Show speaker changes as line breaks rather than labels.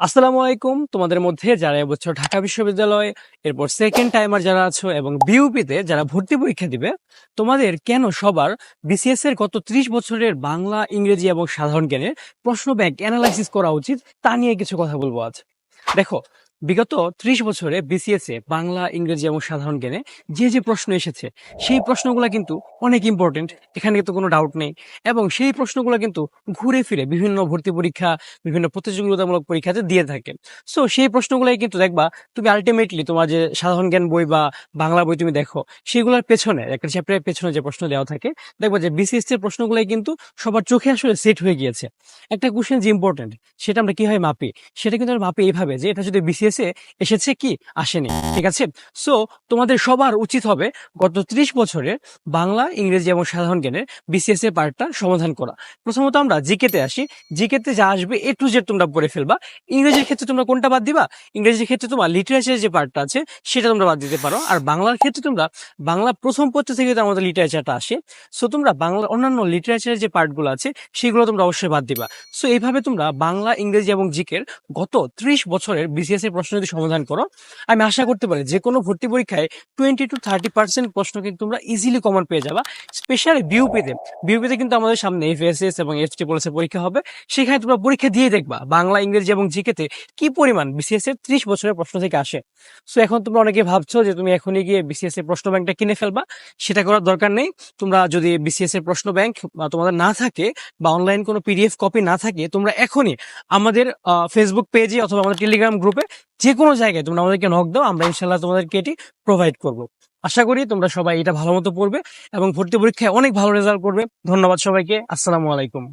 আসসালামু আলাইকুম। তোমাদের মধ্যে যারা এবছর ঢাকা বিশ্ববিদ্যালয়, এরপর সেকেন্ড টাইমার যারা আছো এবং বিউপিতে যারা ভর্তি পরীক্ষা দিবে, তোমাদের কেন সবার বিসিএস এর গত ত্রিশ বছরের বাংলা, ইংরেজি এবং সাধারণ জ্ঞানের প্রশ্ন ব্যাংক অ্যানালাইসিস করা উচিত তা নিয়ে কিছু কথা বলব আজ। দেখো, বিগত ত্রিশ বছরে বিসিএস এ বাংলা, ইংরেজি এবং সাধারণ জ্ঞানে যে যে প্রশ্ন এসেছে, সেই প্রশ্নগুলো কিন্তু অনেক ইম্পর্টেন্ট এখানে কিন্তু কোনো ডাউট নেই। এবং সেই প্রশ্নগুলো কিন্তু ঘুরে ফিরে বিভিন্ন ভর্তি পরীক্ষা, বিভিন্ন প্রতিযোগিতামূলক পরীক্ষাতে দিয়ে থাকে। সো সেই প্রশ্নগুলোই কিন্তু দেখবা, তুমি আলটিমেটলি তোমার যে সাধারণ জ্ঞান বই বা বাংলা বই তুমি দেখো, সেগুলোর পেছনে, একটা চ্যাপ্টারের পেছনে যে প্রশ্ন দেওয়া থাকে, দেখবা যে বিসিএস এর প্রশ্নগুলোই কিন্তু সবার চোখে আসলে সেট হয়ে গিয়েছে। একটা কোশ্চেন যে ইম্পর্টেন্ট সেটা আমরা কীভাবে মাপি? সেটা কিন্তু আমরা মাপি এইভাবে যে, এটা যদি বিসিএস এ এসেছে কি? আসেনি, ঠিক আছে? সো তোমাদের সবার উচিত হবে গত ত্রিশ বছরে বাংলা ইংরেজি এবং সাধারণ জ্ঞানের বিসিএস এর পার্টটা সমাধান করা। প্রথমত আমরা জিকেতে আসি। জিকেতে যা আসবে এ টু জেড তোমরা পড়ে ফেলবা। ইংরেজির ক্ষেত্রে তোমরা কোনটা বাদ দিবা? ইংরেজির ক্ষেত্রে তোমার লিটারেচারের যে পার্টটা আছে, সেটা তোমরা বাদ দিতে পারো। আর বাংলার ক্ষেত্রে তোমরা বাংলা প্রথম পত্র থেকে তো আমাদের লিটারেচারটা আসে সো তোমরা বাংলা অন্যান্য লিটারেচারের যে পার্টগুলো আছে, সেগুলো তোমরা অবশ্যই বাদ দিবা। সো এইভাবে তোমরা বাংলা, ইংরেজি এবং জিকের গত ত্রিশ বছরের বিসিএস এর প্রশ্ন যদি সমাধান করো, আমি আশা করতে পারি যে কোনো ভর্তি পরীক্ষায় টোয়েন্টি টু থার্টি পার্সেন্ট প্রশ্ন কিন্তু তোমরা ইজিলি কমন পেয়ে যাবা। স্পেশালি বিউপিতে বিউপিতে কিন্তু আমাদের সামনে এফএসএস এবং এফ ট্রিপলএস পরীক্ষা হবে। সেখানে তোমরা পরীক্ষা দিয়ে দেখবা বাংলা, ইংরেজি এবং জিকেতে কি পরিমাণ বিসিএস এর ত্রিশ বছরের প্রশ্ন থেকে আসে। সো এখন তোমরা অনেকে ভাবছ যে তুমি এখনই গিয়ে বিসিএস এর প্রশ্ন ব্যাংকটা কিনে ফেলবা। সেটা করার দরকার নেই। তোমরা যদি বিসিএস এর প্রশ্ন ব্যাংক তোমাদের না থাকে বা অনলাইন কোনো পিডিএফ কপি না থাকে, তোমরা এখনই আমাদের ফেসবুক পেজে অথবা আমাদের টেলিগ্রাম গ্রুপে যে কোনো জায়গায় তোমরা আমাদেরকে নক দাও। আমরা ইনশাল্লাহ তোমাদেরকে এটি প্রোভাইড করব। আশা করি তোমরা সবাই এটা ভালো মতো পড়বে এবং ভর্তি পরীক্ষায় অনেক ভালো রেজাল্ট করবে। ধন্যবাদ সবাইকে। আসসালামু আলাইকুম।